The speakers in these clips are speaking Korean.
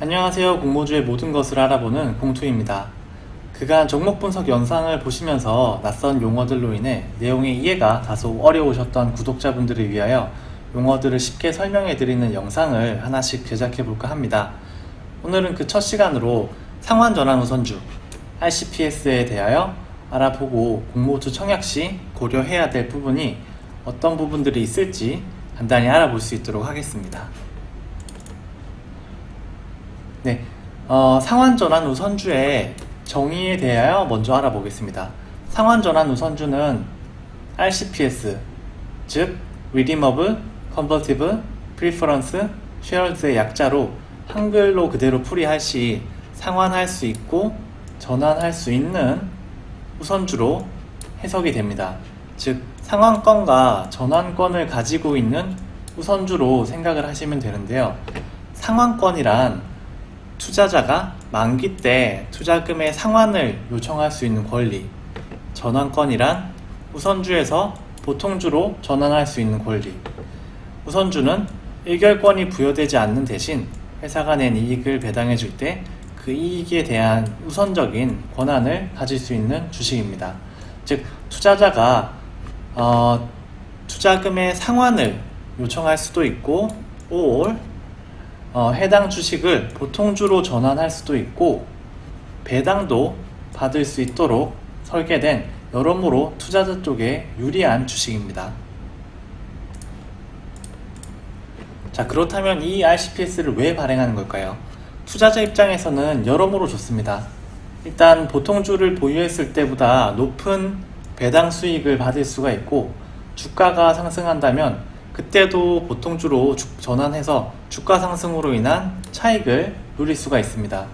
안녕하세요. 공모주의 모든 것을 알아보는 공투입니다. 그간 종목 분석 영상을 보시면서 낯선 용어들로 인해 내용의 이해가 다소 어려우셨던 구독자분들을 위하여 용어들을 쉽게 설명해 드리는 영상을 하나씩 제작해 볼까 합니다. 오늘은 그 첫 시간으로 상환 전환 우선주 RCPS에 대하여 알아보고 공모주 청약 시 고려해야 될 부분이 어떤 부분들이 있을지 간단히 알아볼 수 있도록 하겠습니다. 네, 어, 상환전환 우선주의 정의에 대하여 먼저 알아보겠습니다. 상환전환 우선주는 RCPS, 즉 Redeemable, Convertible, Preference, Shares의 약자로 한글로 그대로 풀이할 시 상환할 수 있고 전환할 수 있는 우선주로 해석이 됩니다. 즉 상환권과 전환권을 가지고 있는 우선주로 생각을 하시면 되는데요. 상환권이란 투자자가 만기 때 투자금의 상환을 요청할 수 있는 권리, 전환권이란 우선주에서 보통주로 전환할 수 있는 권리. 우선주는 의결권이 부여되지 않는 대신 회사가 낸 이익을 배당해 줄 때 그 이익에 대한 우선적인 권한을 가질 수 있는 주식입니다. 즉 투자자가 어, 투자금의 상환을 요청할 수도 있고 or 어, 해당 주식을 보통주로 전환할 수도 있고 배당도 받을 수 있도록 설계된 여러모로 투자자 쪽에 유리한 주식입니다. 자 그렇다면 이 RCPS를 왜 발행하는 걸까요? 투자자 입장에서는 여러모로 좋습니다. 일단 보통주를 보유했을 때보다 높은 배당 수익을 받을 수가 있고 주가가 상승한다면 그때도 보통 주로 주- 전환해서 주가 상승으로 인한 차익을 누릴 수가 있습니다.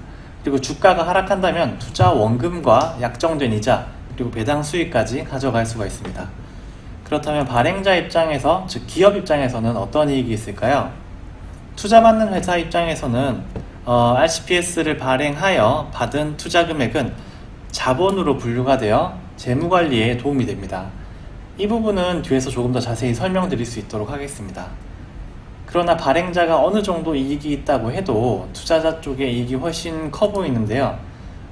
그리고 주가가 하락한다면 투자 원금과 약정된 이자 그리고 배당 수익까지 가져갈 수가 있습니다. 그렇다면 발행자 입장에서 즉 기업 입장에서는 어떤 이익이 있을까요? 투자받는 회사 입장에서는 어, RCPS를 발행하여 받은 투자 금액은 자본으로 분류가 되어 재무 관리에 도움이 됩니다. 이 부분은 뒤에서 조금 더 자세히 설명드릴 수 있도록 하겠습니다. 그러나 발행자가 어느 정도 이익이 있다고 해도 투자자 쪽의 이익이 훨씬 커 보이는데요.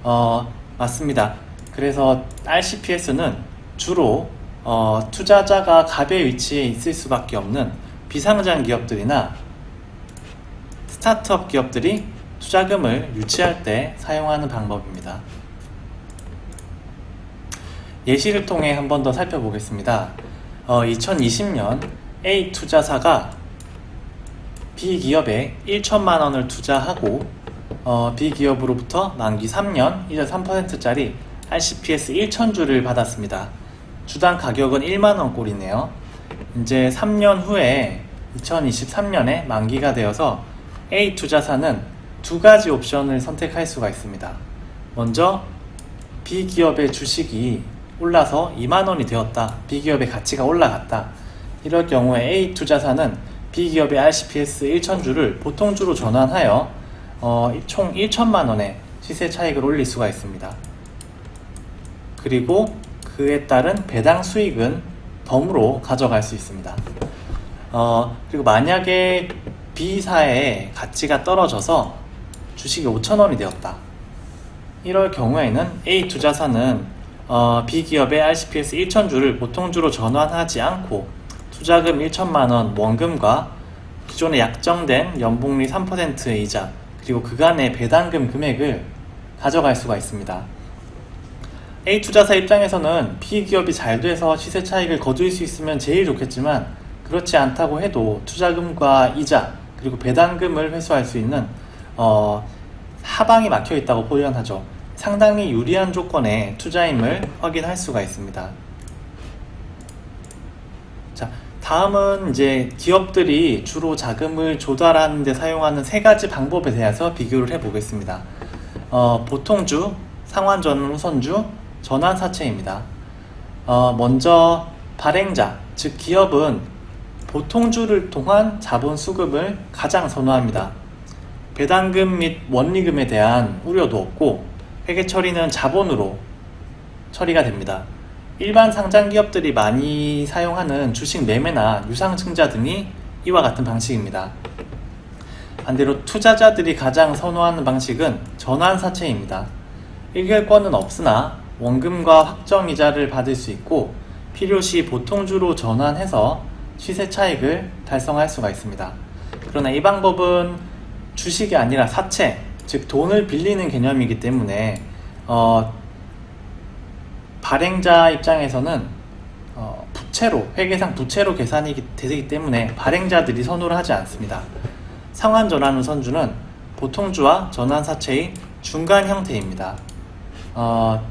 어, 맞습니다. 그래서 RCPS는 주로 어, 투자자가 갑의 위치에 있을 수밖에 없는 비상장 기업들이나 스타트업 기업들이 투자금을 유치할 때 사용하는 방법입니다. 예시를 통해 한 번 더 살펴보겠습니다. 어, 2020년 A 투자사가 B 기업에 1천만 원을 투자하고 어, B 기업으로부터 만기 3년 1.3%짜리 RCPS 1천주를 받았습니다. 주당 가격은 1만 원 꼴이네요. 이제 3년 후에 2023년에 만기가 되어서 A 투자사는 두 가지 옵션을 선택할 수가 있습니다. 먼저 B 기업의 주식이 올라서 2만 원이 되었다. B 기업의 가치가 올라갔다. 이럴 경우에 A 투자사는 B 기업의 RCPS 1천주를 보통주로 전환하여 어, 총 1천만 원의 시세 차익을 올릴 수가 있습니다. 그리고 그에 따른 배당 수익은 덤으로 가져갈 수 있습니다. 어, 그리고 만약에 B사의 가치가 떨어져서 주식이 5천 원이 되었다. 이럴 경우에는 A 투자사는 어, B 기업의 RCPS 1천주를 보통주로 전환하지 않고 투자금 1천만 원 원금과 기존에 약정된 연복리 3%의 이자 그리고 그간의 배당금 금액을 가져갈 수가 있습니다. A 투자사 입장에서는 B 기업이 잘 돼서 시세 차익을 거둘 수 있으면 제일 좋겠지만 그렇지 않다고 해도 투자금과 이자 그리고 배당금을 회수할 수 있는 어, 하방이 막혀 있다고 표현하죠. 상당히 유리한 조건의 투자임을 확인할 수가 있습니다. 자, 다음은 이제 기업들이 주로 자금을 조달하는 데 사용하는 세 가지 방법에 대해서 비교를 해 보겠습니다. 어, 보통주, 상환전환 우선주, 전환사채입니다. 어, 먼저 발행자, 즉 기업은 보통주를 통한 자본 수급을 가장 선호합니다. 배당금 및 원리금에 대한 우려도 없고 회계 처리는 자본으로 처리가 됩니다. 일반 상장 기업들이 많이 사용하는 주식 매매나 유상증자 등이 이와 같은 방식입니다. 반대로 투자자들이 가장 선호하는 방식은 전환사채입니다. 1결권은 없으나 원금과 확정이자를 받을 수 있고 필요시 보통주로 전환해서 시세 차익을 달성할 수가 있습니다. 그러나 이 방법은 주식이 아니라 사채, 즉 돈을 빌리는 개념이기 때문에 어, 발행자 입장에서는 어, 부채로 회계상 부채로 계산이 되기 때문에 발행자들이 선호를 하지 않습니다. 상환 전환 후 선주는 보통주와 전환 사채의 중간 형태입니다. 어,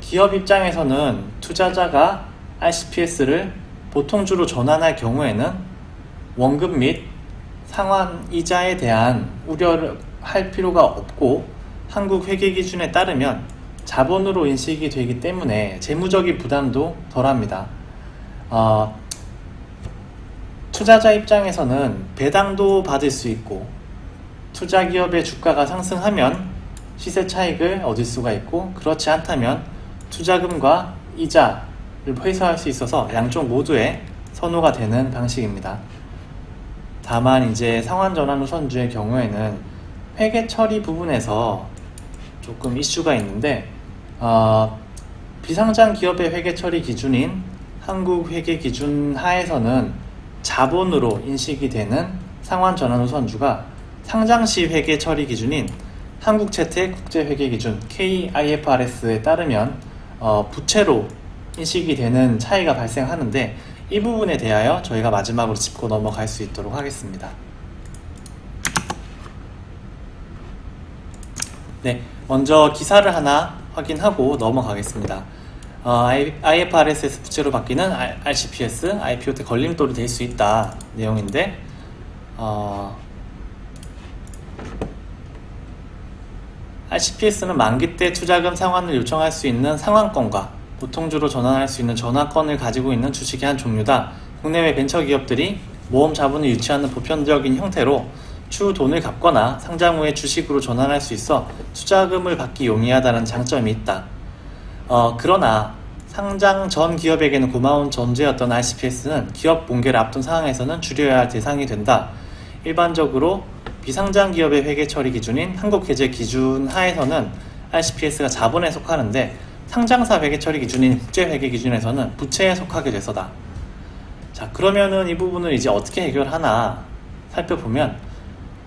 기업 입장에서는 투자자가 RCPS를 보통주로 전환할 경우에는 원금 및 상환 이자에 대한 우려를 할 필요가 없고 한국 회계 기준에 따르면 자본으로 인식이 되기 때문에 재무적인 부담도 덜합니다. 어, 투자자 입장에서는 배당도 받을 수 있고 투자 기업의 주가가 상승하면 시세 차익을 얻을 수가 있고 그렇지 않다면 투자금과 이자를 회수할 수 있어서 양쪽 모두에 선호가 되는 방식입니다. 다만 이제 상환 전환 후 선주의 경우에는 회계 처리 부분에서 조금 이슈가 있는데 어, 비상장 기업의 회계 처리 기준인 한국 회계 기준 하에서는 자본으로 인식이 되는 상환 전환 후 선주가 상장 시 회계 처리 기준인 한국 채택 국제 회계 기준 KIFRS에 따르면 어, 부채로 인식이 되는 차이가 발생하는데 이 부분에 대하여 저희가 마지막으로 짚고 넘어갈 수 있도록 하겠습니다. 네, 먼저 기사를 하나 확인하고 넘어가겠습니다. 어, IFRS 부채로 바뀌는 RCPS, IPO 때 걸림돌이 될 수 있다 내용인데 어, RCPS는 만기 때 투자금 상환을 요청할 수 있는 상환권과 보통주로 전환할 수 있는 전환권을 가지고 있는 주식의 한 종류다. 국내외 벤처 기업들이 모험 자본을 유치하는 보편적인 형태로 추후 돈을 갚거나 상장 후에 주식으로 전환할 수 있어 투자금을 받기 용이하다는 장점이 있다. 어, 그러나 상장 전 기업에게는 고마운 전제였던 RCPS는 기업 붕괴를 앞둔 상황에서는 줄여야 할 대상이 된다. 일반적으로 비상장 기업의 회계 처리 기준인 한국회계 기준 하에서는 RCPS가 자본에 속하는데 상장사 회계 처리 기준인 국제 회계 기준에서는 부채에 속하게 돼서다. 자, 그러면은 이 부분을 이제 어떻게 해결하나 살펴보면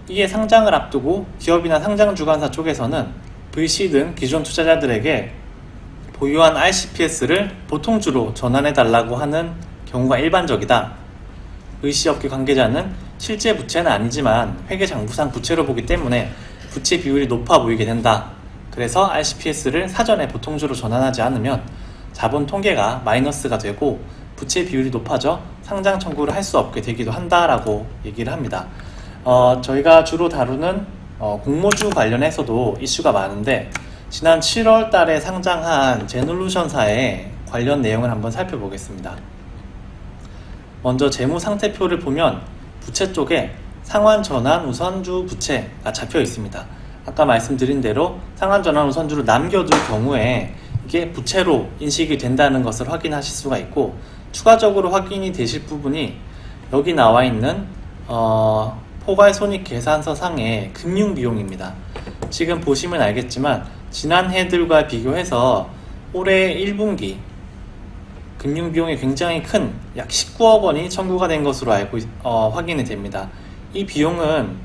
이게 상장을 앞두고 기업이나 상장 주관사 쪽에서는 VC 등 기존 투자자들에게 보유한 RCPS를 보통주로 전환해 달라고 하는 경우가 일반적이다. 의시업계 관계자는 실제 부채는 아니지만 회계 장부상 부채로 보기 때문에 부채 비율이 높아 보이게 된다. 그래서 RCPS를 사전에 보통주로 전환하지 않으면 자본 통계가 마이너스가 되고 부채 비율이 높아져 상장 청구를 할 수 없게 되기도 한다라고 얘기를 합니다. 어, 저희가 주로 다루는 어, 공모주 관련해서도 이슈가 많은데 지난 7월 달에 상장한 제놀루션사의 관련 내용을 한번 살펴보겠습니다. 먼저 재무 상태표를 보면 부채 쪽에 상환 전환 우선주 부채가 잡혀 있습니다. 아까 말씀드린 대로 상환 전환 우선주를 남겨둘 경우에 이게 부채로 인식이 된다는 것을 확인하실 수가 있고 추가적으로 확인이 되실 부분이 여기 나와 있는 어, 포괄 손익 계산서 상의 금융 비용입니다. 지금 보시면 알겠지만 지난 해들과 비교해서 올해 1분기 금융 비용이 굉장히 큰 약 19억 원이 청구가 된 것으로 알고 어, 확인이 됩니다. 이 비용은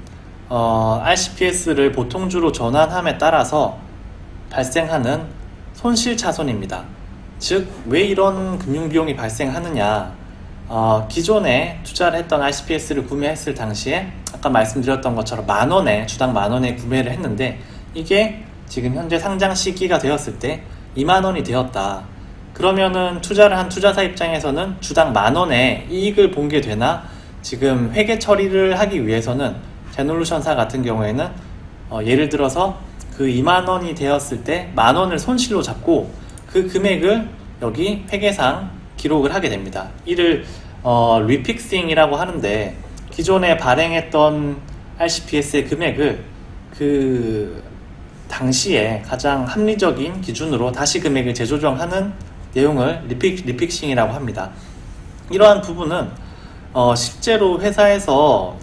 어, RCPS를 보통주로 전환함에 따라서 발생하는 손실 차손입니다. 즉, 왜 이런 금융 비용이 발생하느냐? 어, 기존에 투자를 했던 RCPS를 구매했을 당시에 아까 말씀드렸던 것처럼 만 원에 주당 만 원에 구매를 했는데 이게 지금 현재 상장 시기가 되었을 때 2만 원이 되었다. 그러면은 투자를 한 투자사 입장에서는 주당 만 원의 이익을 본 게 되나 지금 회계 처리를 하기 위해서는 제놀루션사 같은 경우에는 어, 예를 들어서 그 2만 원이 되었을 때 만 원을 손실로 잡고 그 금액을 여기 회계상 기록을 하게 됩니다. 이를 어, 리픽싱이라고 하는데 기존에 발행했던 RCPS의 금액을 그 당시에 가장 합리적인 기준으로 다시 금액을 재조정하는 내용을 리픽, 리픽싱이라고 합니다. 이러한 부분은 어, 실제로 회사에서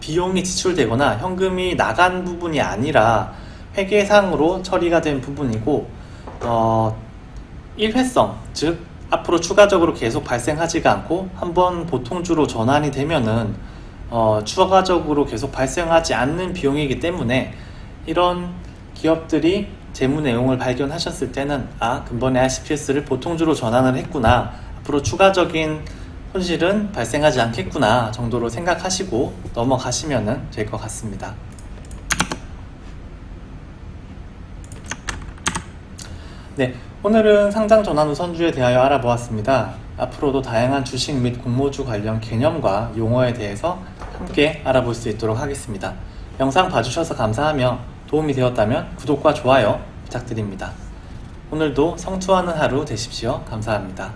비용이 지출되거나 현금이 나간 부분이 아니라 회계상으로 처리가 된 부분이고 어, 일회성 즉 앞으로 추가적으로 계속 발생하지가 않고 한번 보통주로 전환이 되면은 어, 추가적으로 계속 발생하지 않는 비용이기 때문에 이런 기업들이 재무 내용을 발견하셨을 때는 아 근본의 RCPS를 보통주로 전환을 했구나 앞으로 추가적인 손실은 발생하지 않겠구나 정도로 생각하시고 넘어가시면 될 것 같습니다. 네, 오늘은 상장 전환 우선주에 대하여 알아보았습니다. 앞으로도 다양한 주식 및 공모주 관련 개념과 용어에 대해서 함께 알아볼 수 있도록 하겠습니다. 영상 봐주셔서 감사하며 도움이 되었다면 구독과 좋아요 부탁드립니다. 오늘도 성투하는 하루 되십시오. 감사합니다.